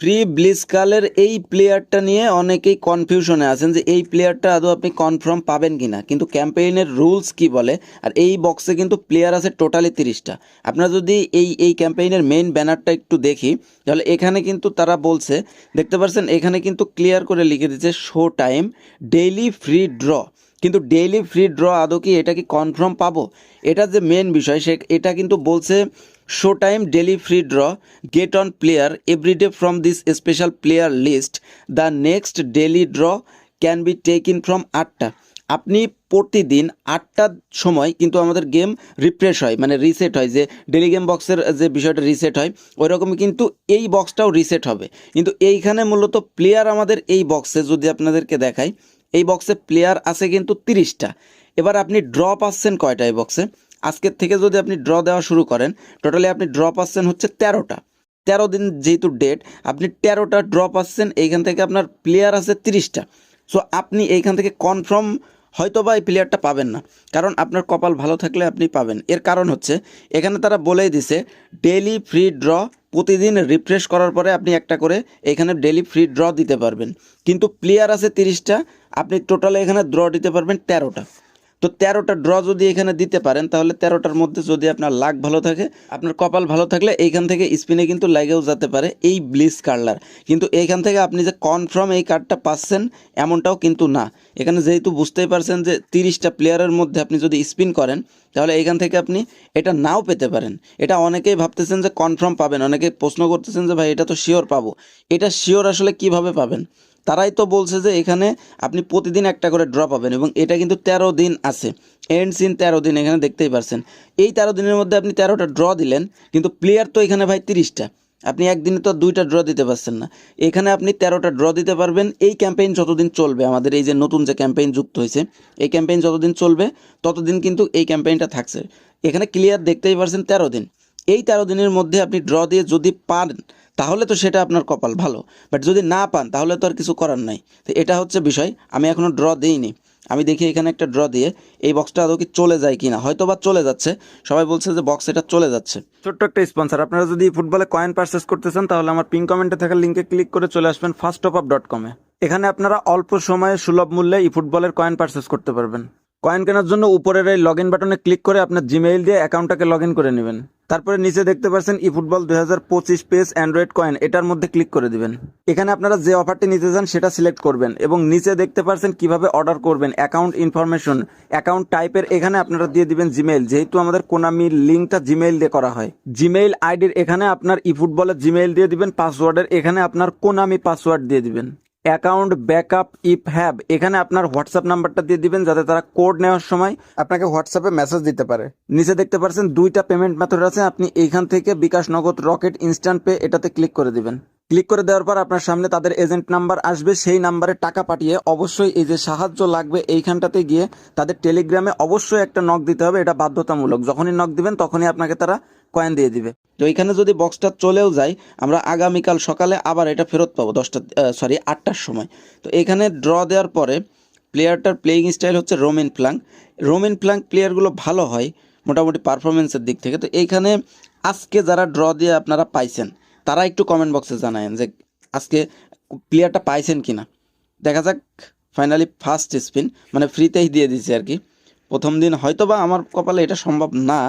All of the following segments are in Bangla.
ফ্রি ব্লিসকালের এই প্লেয়ারটা নিয়ে অনেকেই কনফিউশনে আছেন যে এই প্লেয়ারটা আদৌ আপনি কনফার্ম পাবেন কিনা। কিন্তু ক্যাম্পেইনের রুলস কি বলে? আর এই বক্সে কিন্তু প্লেয়ার আছে টোটালি তিরিশটা। আপনারা যদি এই এই ক্যাম্পেইনের মেইন ব্যানারটা একটু দেখি, তাহলে এখানে কিন্তু তারা বলছে, দেখতে পাচ্ছেন এখানে কিন্তু ক্লিয়ার করে লিখে দিচ্ছে show time daily free draw কিন্তু ডেইলি ফ্রি ড্র আদৌ কি এটা কি কনফার্ম পাবো? এটা যে মেন বিষয়, সে, এটা কিন্তু বলছে show time daily free draw get on player everyday from this special player list the next daily draw can be take in from আটটা আপনি প্রতিদিন আটটার সময় কিন্তু আমাদের গেম রিফ্রেশ হয় মানে রিসেট হয়, যে ডেলি গেম বক্সের যে বিষয়টা রিসেট হয় ওই রকমই কিন্তু এই বক্সটাও রিসেট হবে। কিন্তু এইখানে মূলত প্লেয়ার আমাদের এই বক্সে যদি আপনাদেরকে দেখাই, এই বক্সে প্লেয়ার আছে কিন্তু তিরিশটা। এবার আপনি ড্র পাচ্ছেন কয়টা এই বক্সে আজকের থেকে যদি আপনি ড্র দেওয়া শুরু করেন টোটালি আপনি ড্র পাচ্ছেন হচ্ছে তেরোটা। তেরো দিন যেহেতু ডেট আপনি তেরোটা ড্র পাচ্ছেন, এইখান থেকে আপনার প্লেয়ার আছে তিরিশটা। সো আপনি এইখান থেকে কনফার্ম হয়তো বা এই প্লেয়ারটা পাবেন না। কারণ আপনার কপাল ভালো থাকলে আপনি পাবেন। এর কারণ হচ্ছে, এখানে তারা বলেই দিছে ডেলি ফ্রি ড্র প্রতিদিন রিফ্রেশ করার পরে আপনি একটা করে এখানে ডেলি ফ্রি ড্র দিতে পারবেন। কিন্তু প্লেয়ার আছে তিরিশটা, আপনি টোটালে এখানে ড্র দিতে পারবেন তেরোটা। তো তেরোটা ড্র যদি এখানে দিতে পারেন, তাহলে তেরোটার মধ্যে যদি আপনার লাক ভালো থাকে, আপনার কপাল ভালো থাকলে এইখান থেকে স্পিনে কিন্তু লাগেও যেতে পারে এই ব্লিস কার্লার কিন্তু এইখান থেকে আপনি যে কনফার্ম এই কার্ডটা পাচ্ছেন, এমনটাও কিন্তু না। এখানে যেহেতু বুঝতেই পারছেন যে তিরিশটা প্লেয়ারের মধ্যে আপনি যদি স্পিন করেন, তাহলে এইখান থেকে আপনি এটা নাও পেতে পারেন। এটা অনেকেই ভাবতেছেন যে কনফার্ম পাবেন অনেকে প্রশ্ন করতেছেন যে ভাই এটা তো শিওর পাবো। এটা শিওর আসলে কীভাবে পাবেন? তারাই তো বলছে যে এখানে আপনি প্রতিদিন একটা করে ড্র পাবেন এবং এটা কিন্তু তেরো দিন আছে। এন্ড সিন তেরো দিন, এখানে দেখতেই পারছেন। এই তেরো দিনের মধ্যে আপনি তেরোটা ড্র দিলেন, কিন্তু প্লেয়ার তো এখানে ভাই তিরিশটা। আপনি একদিনে তো দুইটা ড্র দিতে পারছেন না। এখানে আপনি তেরোটা ড্র দিতে পারবেন। এই ক্যাম্পেইন যতদিন চলবে, আমাদের এই যে নতুন যে ক্যাম্পেইন যুক্ত হয়েছে, এই ক্যাম্পেইন যতদিন চলবে, ততদিন কিন্তু এই ক্যাম্পেইনটা থাকছে। এখানে ক্লিয়ার দেখতেই পারছেন তেরো দিন। এই তেরো দিনের মধ্যে আপনি ড্র দিয়ে যদি পান, তাহলে তো সেটা আপনার কপাল ভালো। বাট যদি না পান, তাহলে তো আর কিছু করার নাই। তো এটা হচ্ছে বিষয়, আমি এখনও ড্র দিইনি। আমি দেখি এখানে একটা ড্র দিয়ে এই বক্সটা আদৌ কি চলে যায় কিনা। হয়তো বা চলে যাচ্ছে। সবাই বলছে যে বক্স এটা চলে যাচ্ছে। ছোট্ট একটা স্পন্সর আপনারা যদি ফুটবলে কয়েন পারচেস করতে চান, তাহলে আমার পিন কমেন্টে থাকা লিঙ্কে ক্লিক করে চলে আসবেন ফার্স্ট অফ আপ ডট কমে এখানে আপনারা অল্প সময়ে সুলভ মূল্যে ই ফুটবলের কয়েন পারচেস করতে পারবেন। কয়েন কেনার জন্য উপরের এই লগ ইন বাটনে ক্লিক করে আপনার জিমেইল দিয়ে অ্যাকাউন্টটাকে লগ ইন করে নেবেন। তারপরে নিচে দেখতে পাচ্ছেন ই ফুটবল দুই হাজার পঁচিশ পেজ অ্যান্ড্রয়েড কয়েন এটার মধ্যে ক্লিক করে দিবেন। এখানে আপনারা যে অফারটি নিতে চান সেটা সিলেক্ট করবেন এবং নিচে দেখতে পাচ্ছেন কীভাবে অর্ডার করবেন অ্যাকাউন্ট ইনফরমেশন অ্যাকাউন্ট টাইপের এখানে আপনারা দিয়ে দিবেন জিমেইল যেহেতু আমাদের কোনামির লিঙ্কটা জিমেইল দিয়ে করা হয়। জিমেইল আইডির এখানে আপনার ই ফুটবলের জিমেইল দিয়ে দিবেন পাসওয়ার্ডের এখানে আপনার কোনামি পাসওয়ার্ড দিয়ে দিবেন। Account backup if have. এখানে আপনার হোয়াটসঅ্যাপ নাম্বারটা দিয়ে দিবেন যাতে তারা কোড নেওয়ার সময় আপনাকে হোয়াটসঅ্যাপে মেসেজ দিতে পারে। নিচে দেখতে পারছেন দুইটা পেমেন্ট মেথড আছে। আপনি এইখান থেকে bKash Nagad Rocket instant pay এটাতে ক্লিক করে দিবেন। ক্লিক করে দেওয়ার পর আপনার সামনে তাদের এজেন্ট নাম্বার আসবে, সেই নাম্বারে টাকা পাঠিয়ে অবশ্যই এই যে সাহায্য লাগবে এইখানটাতে গিয়ে তাদের টেলিগ্রামে অবশ্যই একটা নক দিতে হবে, এটা বাধ্যতামূলক। যখনই নক দিবেন, তখনই আপনাকে তারা কয়েন দিয়ে দিবে। তো এখানে যদি বক্সটা চলেও যায়, আমরা আগামীকাল সকালে আবার এটা ফেরত পাবো, দশটা সরি আটটার সময়। তো এখানে ড্র দেওয়ার পরে প্লেয়ারটার প্লেয়িং স্টাইল হচ্ছে রোমেন ফ্লাঙ্ক রোমেন ফ্লাঙ্ক প্লেয়ারগুলো ভালো হয় মোটামুটি পারফরমেন্সের দিক থেকে। তো এইখানে আজকে যারা ড্র দিয়ে আপনারা পাইছেন তারা একটু কমেন্ট বক্সে জানায়েন যে আজকে প্লেয়ারটা পাইছেন কি না দেখা যাক ফাইনালি ফার্স্ট স্পিন মানে ফ্রিতেই দিয়ে দিছে আর কি। প্রথম দিন হয়তো বা আমার কপালে এটা সম্ভব না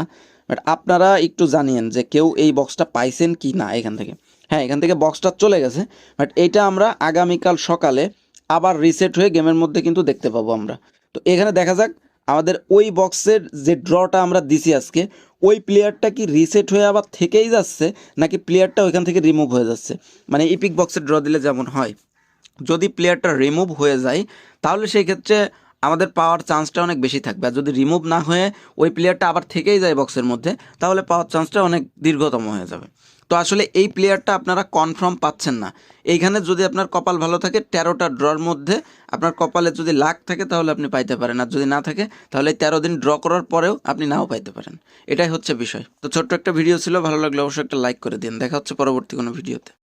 বাট আপনারা একটু জানিয়েন যে কেউ এই বক্সটা পাইছেন কি না এখান থেকে। হ্যাঁ এখান থেকে বক্সটা চলে গেছে বাট এইটা আমরা আগামীকাল সকালে আবার রিসেট হয়ে গেমের মধ্যে কিন্তু দেখতে পাবো আমরা। তো এখানে দেখা যাক আমাদের ওই বক্সের যে ড্রটা আমরা দিছি আজকে, ওই প্লেয়ারটা কি রিসেট হয়ে আবার থেকেই যাচ্ছে, নাকি প্লেয়ারটা ওইখান থেকে রিমুভ হয়ে যাচ্ছে? মানে ইপিক বক্সের ড্র দিলে যেমন হয়। যদি প্লেয়ারটা রিমুভ হয়ে যায়, তাহলে সেই ক্ষেত্রে আমাদের পাওয়ার চান্সটা অনেক বেশি থাকবে। আর যদি রিমুভ না হয়ে ওই প্লেয়ারটা আবার থেকেই যায় বক্সের মধ্যে, তাহলে পাওয়ার চান্সটা অনেক দীর্ঘতম হয়ে যাবে। তো আসলে এই প্লেয়ারটা আপনারা কনফার্ম পাচ্ছেন না। এইখানে যদি আপনার কপাল ভালো থাকে, তেরোটা ড্রর মধ্যে আপনার কপালে যদি লাখ থাকে, তাহলে আপনি পাইতে পারেন। আর যদি না থাকে, তাহলে তেরো দিন ড্র করার পরেও আপনি নাও পাইতে পারেন। এটাই হচ্ছে বিষয়। তো ছোট্ট একটা ভিডিও ছিল, ভালো লাগলে অবশ্যই একটা লাইক করে দিন। দেখা হচ্ছে পরবর্তী কোনো ভিডিওতে